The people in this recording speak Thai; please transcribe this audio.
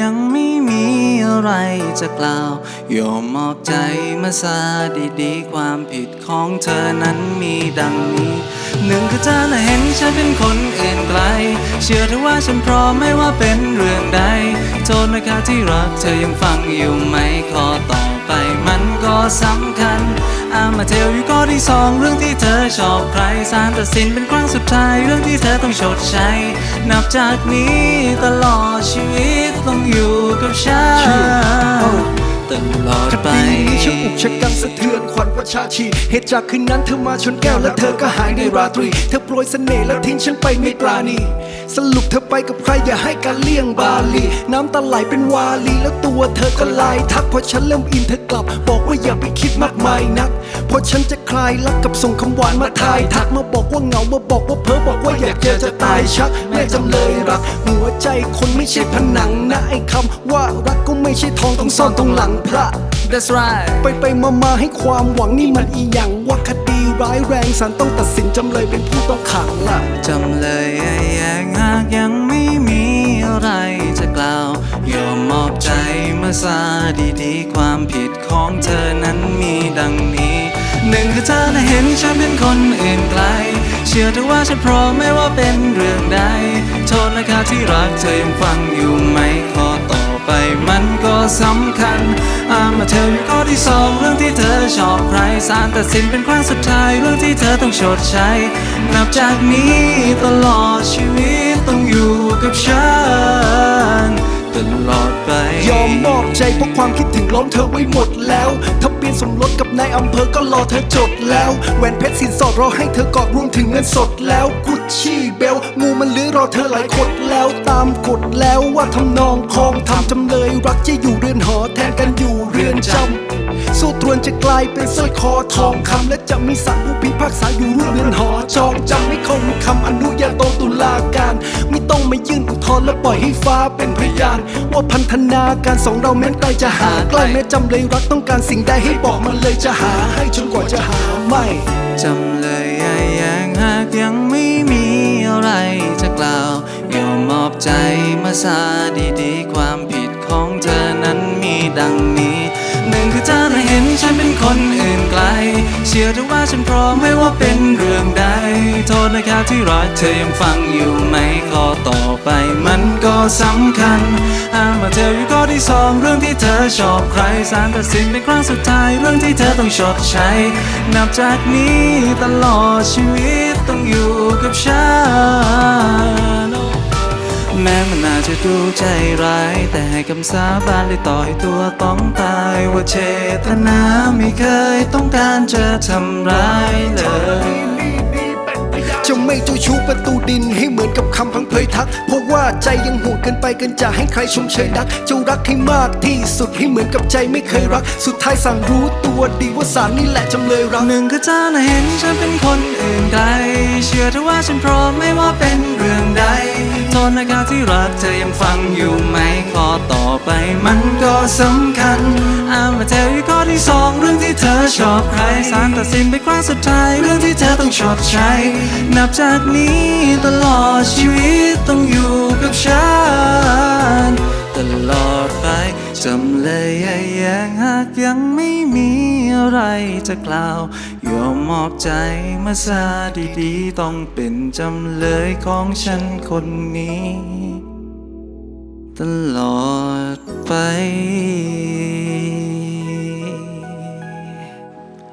ยังไม่มีอะไรจะกล่าวยอมมอบใจมาซาดีๆความผิดของเธอนั้นมีดังนี้หนึ่งคือเธอน่ะเห็นฉันเป็นคนอื่นไกล เชื่อเธอว่าฉันพร้อมไม่ว่าเป็นเรื่องใด โทษนะคะที่รักเธอยังฟังอยู่ไหมขอต่อ ไปมันก็สำคัญอามาเทลอยู่ก็ที่สองเรื่องที่เธอชอบใครสารตัดสินเป็นครั้งสุดท้ายเรื่องที่เธอต้องชดใช้ นับจากนี้ตลอดชีวิตต้องอยู่กับฉันตลอดคไปดีนี้ช่างอุกชะกันสะเทือนขวัญประชาชี เหตุจากคืนนั้นเธอมาชนแก้วและเธอก็หายในราตรี เธอโปรยเสน่ห์และทิ้งฉันไปไม่ปราณี สรุปเธอไปกับใครอย่าให้การเลี่ยงบาลี น้ำตาไหลเป็นวาลี แล้วตัวเธอก็ลายทักพอฉันเริ่มอินเธอกลับ บอกว่าอย่าไปคิดมากมายนักพอฉันจะคลายรักกับส่งคำหวานมาทายทักมาบอกว่าเหงามาบอกว่าเพ้อบอกว่าอยากเจอจะตายชักแม่จำเลยรัก หัวใจคนไม่ใช่ผนังนะไอ้คำว่ารักก็ไม่ใช่ทองต้องซ่อนตรงหลังพระ That's right ไปไปมามาให้ความหวังนี่มันอีหยังว่าคดี ร้ายแรงศาลต้องตัดสินจำเลยเป็นผู้ต้องขังล่ะ จำเลยแย่งหากยังไม่มีอะไรจะกล่าวยอมมอบใจมาซาดีๆ ความผิดของเธอนั้นมีดังนี้หนึ่งคือเธอน่ะเห็นฉันเป็นคนอื่นไกล เชื่อเธอว่าฉันพร้อมไม่ว่าเป็นเรื่องใด โทษนะคะที่รักเธอยังฟังอยู่ไหมขอต่อ ไปมันก็สำคัญอามาเทลอยู่ข้อที่สองเรื่องที่เธอชอบใครสารตัดสินเป็นครั้งสุดท้ายเรื่องที่เธอต้องชดใช้ นับจากนี้ตลอดชีวิตต้องอยู่กับฉันตลอดไป ยอมมอบใจเพราะความคิดถึงล้มเธอไว้หมดแล้วทะเบียนสมรสกับนายอำเภอก็รอเธอจดแล้วแหวนเพชรสินสอดรอให้เธอกอดรวมถึงเงินสดแล้วกุชชี่ เบล งูมันเลื้อยรอเธอหลายคนแล้วตามกฎแล้วว่าทำนองคองทำจำเลยรักจะอยู่เรือนหอแทนกันอยู่เรือนจำสู้ตรวนจะกลายเป็นสร้อยคอทองคำและจะมีสารผู้พิพากษาอยู่ร่วมเรือนหอจองจำไม่คงคำอนุญาโตตุลาการ ไม่ต้องมายื่นอุทธรณ์และปล่อยให้ฟ้าเป็นพยาน ว่าพันธนาการสองเราแม้นไกลจะหาใกล้แม้จำเลยรักต้องการสิ่งใดให้บอกมาเลยจะหาให้จนกว่าจะหาไม่จำเลยไอ้งหากยังไม่ ล่า ยอมมอบใจมาซาดีๆ ความผิดของเธอนั้นมีดังนี้หนึ่งคือเธอน่เห็นฉันเป็นคนอื่นไกล เชื่อเธอว่าฉันพร้อมไม่ว่าเป็นเรื่องใด โทษนะคะที่รักเธอยังฟังอยู่ไหมข้อต่อไปมันก็สำคัญห้ามมาเธออยู่ข้อที่สองเรื่องที่เธอชอบใครสารตัดสินเป็นครั้งสุดท้ายเรื่องที่เธอต้องชดใช้ นับจากนี้ตลอดชีวิตต้องอยู่กับฉันแม้มันอาจจะดูใจร้าย แต่ให้คำสาบานเลยต่อให้ตัวต้องตายว่าเจตนาไม่เคยต้องการจะทำร้ายเลย ไม่เจ้าชู้ประตูดินให้เหมือนกับคำพังเพยทัก เพราะว่าใจยังห่วงเกินไปเกินจะให้ใครชมเชยนักจะรักให้มากที่สุดให้เหมือนกับใจไม่เคยรัก สุดท้ายสั่งรู้ตัวดีว่าสารนี่แหละจำเลยรักหนึ่งคือเธอน่ะเห็นฉันเป็นคนอื่นไกลเชื่อเธอว่าฉันพร้อมไม่ว่าเป็นเรื่องใด โทษนะคะที่รักเธอยังฟังอยู่ไหมข้อต่อไปมันก็สำคัญอามาเทลอยู่ข้อที่สองเรื่องที่เธอชอบใครสารตัดสินเป็นครั้งสุดท้าย เรื่องที่เธอต้องชดใช้ นับจากนี้ตลอดชีวิตต้องอยู่กับฉันตลอดไปจำเลยไอ้แยงหากยังไม่มีอะไรจะกล่าว ยอมมอบใจมาซาดีๆ ต้องเป็นจำเลยของฉันคนนี้ ตลอดไป